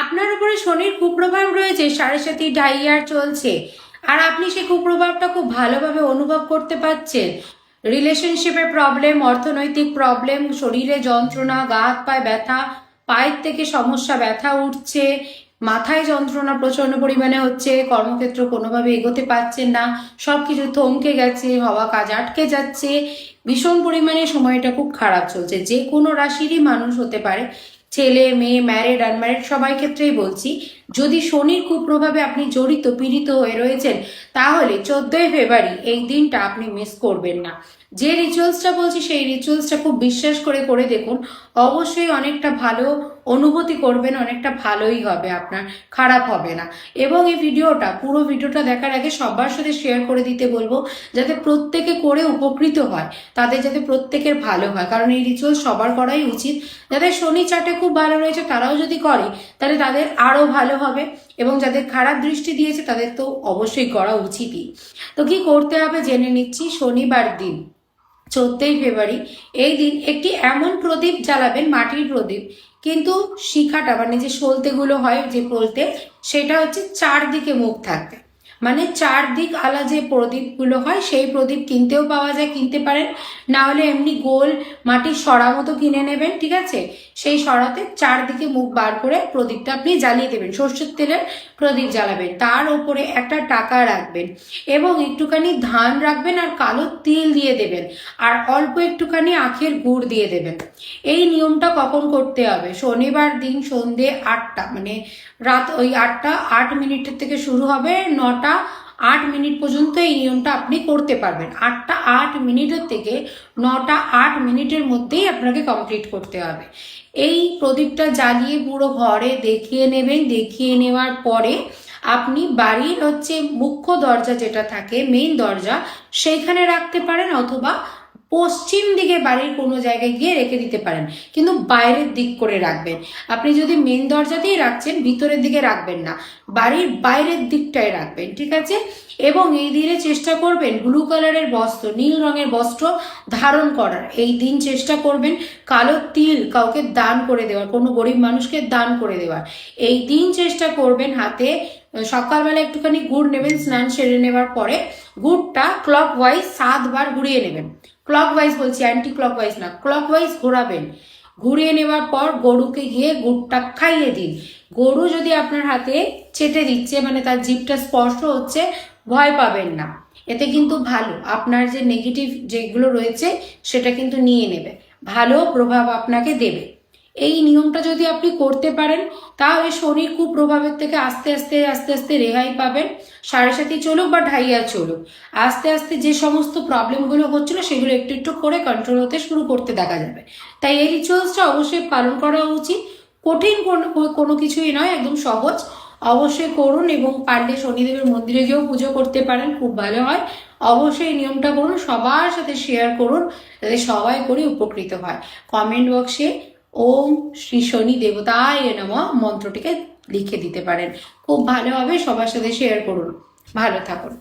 আপনার উপরে শনির কুপ্রভাব রয়েছে, সাড়ে সাথী ডাইয়ার চলছে। আর আপনি সেই কুপ্রভাবটা খুব ভালোভাবে অনুভব করতে পারছেন। রিলেশনশিপের প্রবলেম, অর্থনৈতিক প্রবলেম, শরীরে যন্ত্রণা, গা হাত পায়ে ব্যথা, পায়ের থেকে সমস্যা, ব্যথা উঠছে, মাথায় যন্ত্রণা প্রচণ্ড পরিমাণে হচ্ছে, কর্মক্ষেত্র কোনোভাবে এগোতে পারছেন না সব কিছু থমকে গেছে, হওয়া কাজ আটকে যাচ্ছে, ভীষণ পরিমাণে সময়টা খুব খারাপ চলছে। যে কোনো রাশিরই মানুষ হতে পারে ছেলে মেয়ে ম্যারিড আনম্যারিড সবাই ক্ষেত্রেই বলছি। যদি শনির কুপ্রভাবে আপনি জড়িত, পীড়িত হয়ে রয়েছেন, তাহলে চোদ্দই ফেব্রুয়ারি এই দিনটা আপনি মিস করবেন না। যে রিচুয়ালসটা বলছি, সেই রিচুয়ালসটা খুব বিশ্বাস করে করে দেখুন। অবশ্যই অনেকটা ভালো অনুভূতি করবেন, অনেকটা ভালোই হবে আপনার, খারাপ হবে না। এবং এই ভিডিওটা, পুরো ভিডিওটা দেখার আগে সবার সাথে শেয়ার করে দিতে বলব, যাতে প্রত্যেকে করে উপকৃত হয়, তাদের যাতে প্রত্যেকের ভালো হয়। কারণ এই রিচুয়াল সবার করাই উচিত। যাদের শনি চাটে খুব ভালো রয়েছে, তারাও যদি করে, তাহলে তাদের আরও ভালো হবে এবং যাদের খারাপ দৃষ্টি দিয়েছে তাদের তো অবশ্যই করা উচিতই। তো কি করতে হবে জেনে নিচ্ছি, শনিবার দিন, চোদ্দই ফেব্রুয়ারি, এই দিন একটি এমন প্রদীপ জ্বালাবেন, মাটির প্রদীপ, কিন্তু শিখাটা মানে যে সলতেগুলো হয় যে পলতে সেটা হচ্ছে চারদিকে মুখ থাকবে মানে চারদিক আলা যে প্রদীপগুলো হয়, সেই প্রদীপ কিনতেও পাওয়া যায়, কিনতে পারেন। না হলে এমনি গোল মাটির সরা মতো কিনে নেবেন, ঠিক আছে? সেই সরাতে চারদিকে মুখ বার করে প্রদীপটা আপনি জ্বালিয়ে দেবেন। সর্ষের তেলের প্রদীপ জ্বালাবেন। তার ওপরে একটা টাকা রাখবেন এবং একটুখানি ধান রাখবেন আর কালো তিল দিয়ে দেবেন আর অল্প একটুখানি আখের গুড় দিয়ে দেবেন। এই নিয়মটা কখন করতে হবে? শনিবার দিন সন্ধে আটটা মানে রাত ওই আটটা, আট মিনিটের থেকে শুরু হবে, নটা আট মিনিট পর্যন্ত এই নিয়মটা আপনি করতে পারবেন। আটটা আট মিনিটের থেকে নটা আট মিনিটের মধ্যেই আপনাকে কমপ্লিট করতে হবে। এই প্রদীপটা জ্বালিয়ে পুরো ঘরে দেখিয়ে নেবেন। দেখিয়ে নেওয়ার পরে আপনি বাড়ির হচ্ছে মুখ্য দরজা যেটা থাকে মেইন দরজা, সেইখানে রাখতে পারেন অথবা পশ্চিম দিকে বাড়ির কোনো জায়গায় গিয়ে রেখে দিতে পারেন। কিন্তু বাইরের দিক করে রাখবেন। আপনি যদি মেন দরজাতেই রাখছেন, ভিতরের দিকে রাখবেন না। বাড়ির বাইরের দিকটায় রাখবেন, ঠিক আছে? এবং এই দিনে চেষ্টা করবেন ব্লু কালারের বস্ত্র, নীল রঙের বস্ত্র ধারণ করার। এই দিন চেষ্টা করবেন কালো তিল কাউকে দান করে দেওয়ার, কোনো গরিব মানুষকে দান করে দেওয়ার। এই দিন চেষ্টা করবেন হাতে সকালবেলা একটুখানি গুড় নেবেন, স্নান সেরে নেওয়ার পরে গুড়টা ক্লক ওয়াইজ সাতবার ঘুরিয়ে নেবেন। ক্লক ওয়াইজ বলছি অ্যান্টি ক্লকওয়াইজ না ক্লকওয়াইজ ঘোরাবেন। ঘুরিয়ে নেওয়ার পর গরুকে গিয়ে গুড়টা খাইয়ে দিন। গরু যদি আপনার হাতে চেটে দিচ্ছে মানে তার জিভটা স্পর্শ হচ্ছে, ভয় পাবেন না। এতে কিন্তু ভালো, আপনার যে নেগেটিভ যেগুলো রয়েছে, সেটা কিন্তু নিয়ে নেবে। ভালো প্রভাব আপনাকে দেবে। এই নিয়মটা যদি আপনি করতে পারেন, তাহলে শরীর কুপ্রভাবের থেকে আস্তে আস্তে আস্তে আস্তে রেহাই পাবেন। সাড়ে সাথে চলুক বা ঢাইয়া চলুক, আস্তে আস্তে যে সমস্ত প্রবলেমগুলো হচ্ছিল সেগুলো একটু একটু করে কন্ট্রোল হতে শুরু করতে দেখা যাবে। তাই এই রিচুয়ালসটা অবশ্যই পালন করা উচিত। কঠিন কোনো কোনো কিছুই নয়, একদম সহজ। অবশ্যই করুন এবং পারলে শনিদেবের মন্দিরে গিয়েও পুজো করতে পারেন, খুব ভালো হয়। অবশ্যই এই নিয়মটা করুন, সবার সাথে শেয়ার করুন, যাতে সবাই করে উপকৃত হয়। কমেন্ট বক্সে ওম শ্রী শনি দেবতায় নম মন্ত্রটিকে লিখে দিতে পারেন। খুব ভালোভাবে সবার সাথে শেয়ার করুন। ভালো থাকুন।